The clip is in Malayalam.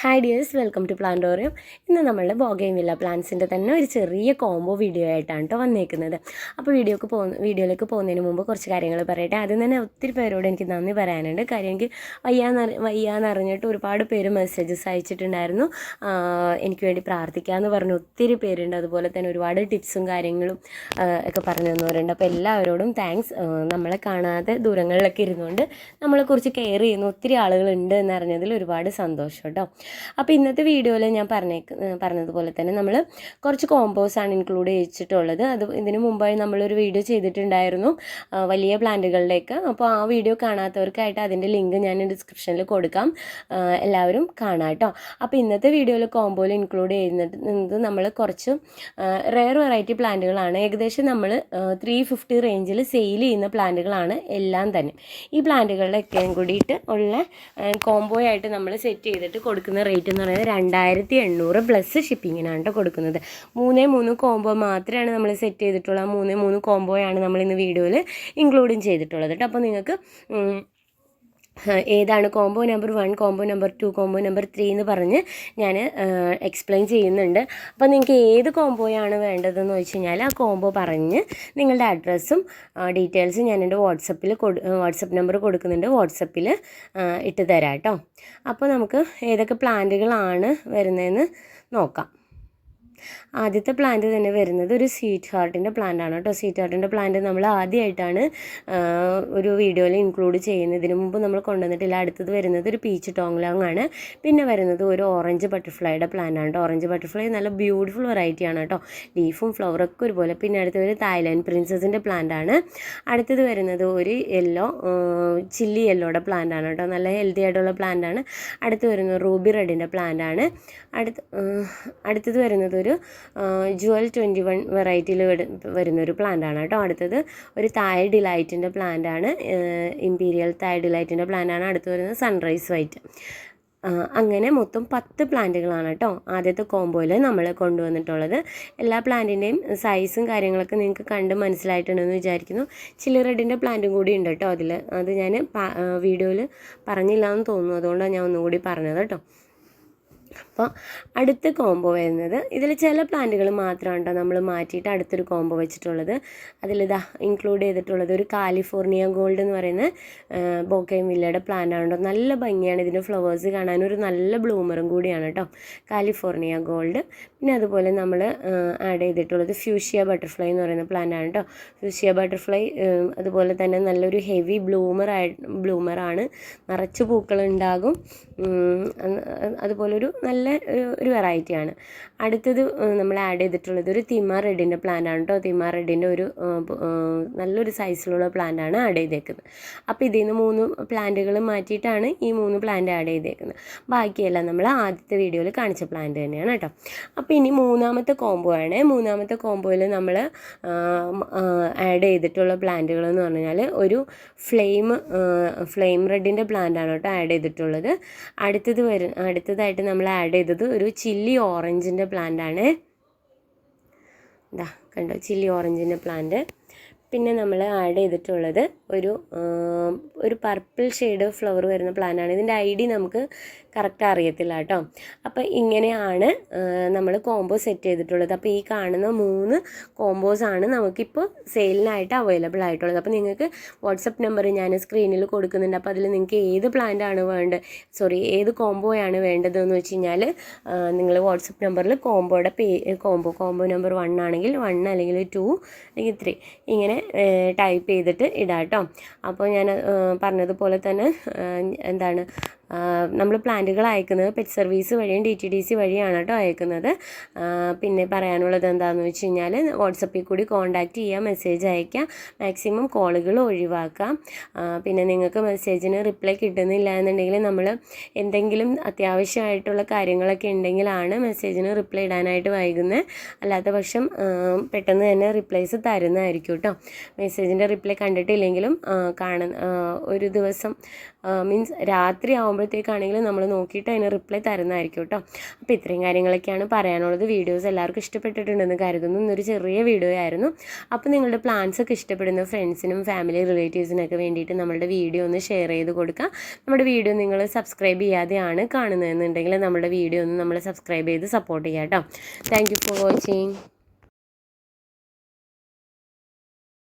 Hi dears welcome to Plantorium ഇന്ന് നമ്മളുടെ ബോഗയും വില്ല പ്ലാന്റ്സിന്റെ തന്നെ ഒരു ചെറിയ കോംബോ വീഡിയോ ആയിട്ടാണ് കേട്ടോ വന്നേക്കുന്നത്. അപ്പോൾ വീഡിയോക്ക് പോ വീഡിയോയിലേക്ക് പോകുന്നതിന് മുമ്പ് കുറച്ച് കാര്യങ്ങൾ പറയട്ടെ. ആദ്യം തന്നെ ഒത്തിരി പേരോട് എനിക്ക് നന്ദി പറയാനുണ്ട്. കാര്യം എനിക്ക് വയ്യാന്ന് വയ്യാന്ന് അറിഞ്ഞിട്ട് ഒരുപാട് പേര് മെസ്സേജസ് അയച്ചിട്ടുണ്ടായിരുന്നു. എനിക്ക് വേണ്ടി പ്രാർത്ഥിക്കാമെന്ന് പറഞ്ഞ് ഒത്തിരി പേരുണ്ട്. അതുപോലെ തന്നെ ഒരുപാട് ടിപ്സും കാര്യങ്ങളും ഒക്കെ പറഞ്ഞു തന്നവരുണ്ട്. അപ്പോൾ എല്ലാവരോടും താങ്ക്സ് നമ്മളെ കാണാതെ ദൂരങ്ങളിലൊക്കെ ഇരുന്നുകൊണ്ട് നമ്മളെക്കുറിച്ച് കെയർ ചെയ്യുന്ന ഒത്തിരി ആളുകളുണ്ട് എന്നറിഞ്ഞതിൽ ഒരുപാട് സന്തോഷം കേട്ടോ അപ്പോൾ ഇന്നത്തെ വീഡിയോയിൽ ഞാൻ പറഞ്ഞേക്ക് പറഞ്ഞതുപോലെ തന്നെ നമ്മൾ കുറച്ച് കോമ്പോസ് ആണ് ഇൻക്ലൂഡ് ചെയ്തിട്ടുള്ളത്. അത് ഇതിനു മുമ്പായി നമ്മളൊരു വീഡിയോ ചെയ്തിട്ടുണ്ടായിരുന്നു വലിയ പ്ലാന്റുകളിലേക്ക് അപ്പോൾ ആ വീഡിയോ കാണാത്തവർക്കായിട്ട് അതിന്റെ ലിങ്ക് ഞാൻ ഡിസ്ക്രിപ്ഷനിൽ കൊടുക്കാം എല്ലാവരും കാണാം കേട്ടോ അപ്പോൾ ഇന്നത്തെ വീഡിയോയിൽ കോമ്പോയിൽ ഇൻക്ലൂഡ് ചെയ്യുന്നത് നമ്മൾ കുറച്ച് റെയർ വെറൈറ്റി പ്ലാന്റുകളാണ്. ഏകദേശം നമ്മൾ ത്രീ ഫിഫ്റ്റി റേഞ്ചിൽ സെയിൽ ചെയ്യുന്ന പ്ലാന്റുകളാണ് എല്ലാം തന്നെ. ഈ പ്ലാന്റുകളിലൊക്കെ കൂടിയിട്ട് ഉള്ള കോംബോ ആയിട്ട് നമ്മൾ സെറ്റ് ചെയ്തിട്ട് കൊടുക്കുന്ന റേറ്റ് എന്ന് പറയുന്നത് രണ്ടായിരത്തി എണ്ണൂറ് പ്ലസ് ഷിപ്പിങ്ങിനാണ് കേട്ടോ കൊടുക്കുന്നത്. മൂന്നേ മൂന്ന് കോംബോ മാത്രമാണ് നമ്മൾ സെറ്റ് ചെയ്തിട്ടുള്ള മൂന്നേ മൂന്ന് കോംബോയാണ് നമ്മൾ ഇന്ന് വീഡിയോയിൽ ഇൻക്ലൂഡും ചെയ്തിട്ടുള്ളത് കേട്ടോ അപ്പോൾ നിങ്ങൾക്ക് ഏതാണ് combo number one combo number two combo number three എന്ന് പറഞ്ഞ് ഞാൻ എക്സ്പ്ലെയിൻ ചെയ്യുന്നുണ്ട്. അപ്പോൾ നിങ്ങൾക്ക് ഏത് കോംബോയാണ് വേണ്ടതെന്ന് വെച്ച് കഴിഞ്ഞാൽ ആ കോംബോ പറഞ്ഞ് നിങ്ങളുടെ അഡ്രസ്സും ഡീറ്റെയിൽസും ഞാൻ എന്റെ വാട്സപ്പിൽ കൊടു വാട്സപ്പ് നമ്പർ കൊടുക്കുന്നുണ്ട്. വാട്സപ്പിൽ ഇട്ട് തരാം കേട്ടോ. അപ്പോൾ നമുക്ക് ഏതൊക്കെ പ്ലാന്റുകളാണ് വരുന്നതെന്ന് നോക്കാം. ആദ്യത്തെ പ്ലാന്റ് തന്നെ വരുന്നത് ഒരു സ്വീറ്റ് ഹാർട്ടിന്റെ പ്ലാന്റ് ആണ് കേട്ടോ. സ്വീറ്റ് ഹാർട്ടിന്റെ പ്ലാന്റ് നമ്മൾ ആദ്യമായിട്ടാണ് ഒരു വീഡിയോയിൽ ഇൻക്ലൂഡ് ചെയ്യുന്നത്. ഇതിനു മുമ്പ് നമ്മൾ കൊണ്ടുവന്നിട്ടില്ല. അടുത്തത് വരുന്നത് ഒരു പീച്ച് ടോങ്ലോങ് ആണ്. പിന്നെ വരുന്നത് ഒരു ഓറഞ്ച് ബട്ടർഫ്ലൈയുടെ പ്ലാന്റ് ആണ് കേട്ടോ. ഓറഞ്ച് ബട്ടർഫ്ലൈ നല്ല ബ്യൂട്ടിഫുൾ വെറൈറ്റി ആണ് കേട്ടോ. ലീഫും ഫ്ലവറൊക്കെ ഒരുപോലെ. പിന്നെ അടുത്തത് ഒരു തായ്ലാൻഡ് പ്രിൻസസിന്റെ പ്ലാന്റ് ആണ്. അടുത്തത് വരുന്നത് ഒരു യെല്ലോ ചില്ലി യെല്ലോയുടെ പ്ലാന്റ് ആണ് കേട്ടോ. നല്ല ഹെൽത്തി ആയിട്ടുള്ള പ്ലാന്റ് ആണ്. അടുത്ത് വരുന്നത് റൂബി റെഡിന്റെ പ്ലാന്റ് ആണ്. അടുത്ത് അടുത്തത് വരുന്നത് ഒരു ജുവൽ ട്വന്റി വൺ വെറൈറ്റിയിൽ വരുന്ന ഒരു പ്ലാന്റ് ആണ് കേട്ടോ. അടുത്തത് ഒരു തായ് ഡിലൈറ്റിന്റെ പ്ലാന്റ് ആണ് ഇമ്പീരിയൽ തായ് ഡിലൈറ്റിന്റെ പ്ലാന്റ് ആണ് അടുത്ത് വരുന്നത് സൺറൈസ് വൈറ്റ്. അങ്ങനെ മൊത്തം പത്ത് പ്ലാന്റുകളാണ് കേട്ടോ ആദ്യത്തെ കോംബോയിൽ നമ്മൾ കൊണ്ടുവന്നിട്ടുള്ളത്. എല്ലാ പ്ലാന്റിന്റെയും സൈസും കാര്യങ്ങളൊക്കെ നിങ്ങൾക്ക് കണ്ട് മനസ്സിലായിട്ടുണ്ടെന്ന് വിചാരിക്കുന്നു. ചില്ലി റെഡിന്റെ പ്ലാന്റും കൂടി ഉണ്ട് കേട്ടോ അതിൽ. അത് ഞാൻ വീഡിയോയിൽ പറഞ്ഞില്ല എന്ന് തോന്നുന്നു. അതുകൊണ്ടാണ് ഞാൻ ഒന്നുകൂടി പറഞ്ഞത് കേട്ടോ. അപ്പോൾ അടുത്ത കോംബോ വരുന്നത് ഇതിൽ ചില പ്ലാന്റുകൾ മാത്രമാണ് കേട്ടോ നമ്മൾ മാറ്റിയിട്ട് അടുത്തൊരു കോംബോ വെച്ചിട്ടുള്ളത്. അതിലിതാ ഇൻക്ലൂഡ് ചെയ്തിട്ടുള്ളത് ഒരു കാലിഫോർണിയ ഗോൾഡ് എന്ന് പറയുന്ന ബോക്കയും വില്ലയുടെ പ്ലാന്റ് ആണ് കേട്ടോ നല്ല ഭംഗിയാണ് ഇതിന്റെ ഫ്ലവേഴ്സ് കാണാൻ. ഒരു നല്ല ബ്ലൂമറും കൂടിയാണ് കേട്ടോ കാലിഫോർണിയ ഗോൾഡ് പിന്നെ അതുപോലെ നമ്മൾ ആഡ് ചെയ്തിട്ടുള്ളത് ഫ്യൂഷിയ ബട്ടർഫ്ലൈ എന്ന് പറയുന്ന പ്ലാന്റ് ആണ് കേട്ടോ ഫ്യൂഷ്യ ബട്ടർഫ്ലൈ അതുപോലെ തന്നെ നല്ലൊരു ഹെവി ബ്ലൂമർ ബ്ലൂമറായി ബ്ലൂമറാണ് നിറച്ച് പൂക്കളുണ്ടാകും ഉം, അത് അതുപോലെ ഒരു നല്ല ഒരു വെറൈറ്റിയാണ് അടുത്തത് നമ്മൾ ആഡ് ചെയ്തിട്ടുള്ളത് ഒരു തിമ റെഡിന്റെ പ്ലാന്റ് ആണ് കേട്ടോ തിമ റെഡിന്റെ ഒരു നല്ലൊരു സൈസിലുള്ള പ്ലാന്റ് ആണ് ആഡ് ചെയ്തേക്കുന്നത്. അപ്പോൾ ഇതിൽ നിന്ന് മൂന്ന് പ്ലാന്റുകൾ മാറ്റിയിട്ടാണ് ഈ മൂന്ന് പ്ലാന്റ് ആഡ് ചെയ്തേക്കുന്നത്. ബാക്കിയെല്ലാം നമ്മൾ ആദ്യത്തെ വീഡിയോയിൽ കാണിച്ച പ്ലാന്റ് തന്നെയാണ് കേട്ടോ അപ്പോൾ ഇനി മൂന്നാമത്തെ കോംബോ ആണ്. മൂന്നാമത്തെ കോംബോയിൽ നമ്മൾ ആഡ് ചെയ്തിട്ടുള്ള പ്ലാന്റുകൾ എന്ന് പറഞ്ഞാൽ ഒരു ഫ്ലെയിം ഫ്ലെയിം റെഡിന്റെ പ്ലാന്റ് ആണ് കേട്ടോ ആഡ് ചെയ്തിട്ടുള്ളത്. അടുത്തത് വരും അടുത്തതായിട്ട് നമ്മൾ ആഡ് ചെയ്തത് ഒരു ചില്ലി ഓറഞ്ചിന്റെ പ്ലാന്റ് ആണ്. ഇതാ കണ്ടോ ചില്ലി ഓറഞ്ചിന്റെ പ്ലാന്റ് പിന്നെ നമ്മൾ ആഡ് ചെയ്തിട്ടുള്ളത് ഒരു ഒരു പർപ്പിൾ ഷെയ്ഡ് ഫ്ലവർ വരുന്ന പ്ലാന്റാണ് ഇതിന്റെ ഐ ഡി നമുക്ക് കറക്റ്റ് അറിയത്തില്ല കേട്ടോ. അപ്പോൾ ഇങ്ങനെയാണ് നമ്മൾ കോംബോ സെറ്റ് ചെയ്തിട്ടുള്ളത്. അപ്പോൾ ഈ കാണുന്ന മൂന്ന് കോംബോസ് ആണ് നമുക്കിപ്പോൾ സെയിലിനായിട്ട് അവൈലബിൾ ആയിട്ടുള്ളത്. അപ്പോൾ നിങ്ങൾക്ക് വാട്സപ്പ് നമ്പർ ഞാൻ സ്ക്രീനിൽ കൊടുക്കുന്നുണ്ട്. അപ്പോൾ അതിൽ നിങ്ങൾക്ക് ഏത് പ്ലാന്റ് ആണ് വേണ്ടത്? സോറി ഏത് കോംബോയാണ് വേണ്ടതെന്ന് വെച്ച് കഴിഞ്ഞാൽ നിങ്ങൾ വാട്സപ്പ് നമ്പറിൽ കോംബോയുടെ പേ കോംബോ കോംബോ നമ്പർ വൺ ആണെങ്കിൽ വൺ അല്ലെങ്കിൽ ടു അല്ലെങ്കിൽ ത്രീ ഇങ്ങനെ ടൈപ്പ് ചെയ്തിട്ട് ഇടാം കേട്ടോ. അപ്പോൾ ഞാൻ പറഞ്ഞതുപോലെ തന്നെ എന്താണ് നമ്മൾ പ്ലാന്റുകൾ അയക്കുന്നത് പെറ്റ് സർവീസ് വഴിയും ഡി ടി ഡി സി വഴിയാണ് കേട്ടോ അയക്കുന്നത്. പിന്നെ പറയാനുള്ളത് എന്താണെന്ന് വെച്ച് കഴിഞ്ഞാൽ വാട്സപ്പിൽ കൂടി കോൺടാക്റ്റ് ചെയ്യാം മെസ്സേജ് അയക്കാം മാക്സിമം കോളുകൾ ഒഴിവാക്കാം. പിന്നെ നിങ്ങൾക്ക് മെസ്സേജിന് റിപ്ലൈ കിട്ടുന്നില്ല എന്നുണ്ടെങ്കിൽ നമ്മൾ എന്തെങ്കിലും അത്യാവശ്യമായിട്ടുള്ള കാര്യങ്ങളൊക്കെ ഉണ്ടെങ്കിലാണ് മെസ്സേജിന് റിപ്ലൈ ഇടാനായിട്ട് വൈകുന്നത് അല്ലാത്ത പക്ഷം പെട്ടെന്ന് തന്നെ റിപ്ലൈസ് തരുന്നതായിരിക്കും കേട്ടോ. മെസ്സേജിന്റെ റിപ്ലൈ കണ്ടിട്ടില്ലെങ്കിലും കാണ കാണുന്ന ഒരു ദിവസം മീൻസ് രാത്രി ആകുമ്പോഴത്തേക്കാണെങ്കിൽ നമ്മൾ നോക്കിയിട്ട് അതിന് റിപ്ലൈ തരുന്നതായിരിക്കും കേട്ടോ അപ്പോൾ ഇത്രയും കാര്യങ്ങളൊക്കെയാണ് പറയാനുള്ളത്. വീഡിയോസ് എല്ലാവർക്കും ഇഷ്ടപ്പെട്ടിട്ടുണ്ടെന്ന് കരുതുന്നു. ഇന്നൊരു ചെറിയ വീഡിയോ ആയിരുന്നു. അപ്പോൾ നിങ്ങളുടെ പ്ലാൻസ് ഒക്കെ ഇഷ്ടപ്പെടുന്ന ഫ്രണ്ട്സിനും ഫാമിലി റിലേറ്റീവ്സിനൊക്കെ വേണ്ടിയിട്ട് നമ്മളുടെ വീഡിയോ ഒന്ന് ഷെയർ ചെയ്ത് കൊടുക്കുക നമ്മുടെ വീഡിയോ നിങ്ങൾ സബ്സ്ക്രൈബ് ചെയ്യാതെയാണ് കാണുന്നതെന്നുണ്ടെങ്കിൽ നമ്മുടെ വീഡിയോ ഒന്ന് നമ്മൾ സബ്സ്ക്രൈബ് ചെയ്ത് സപ്പോർട്ട് ചെയ്യാം കേട്ടോ താങ്ക് യു ഫോർ വാച്ചിങ്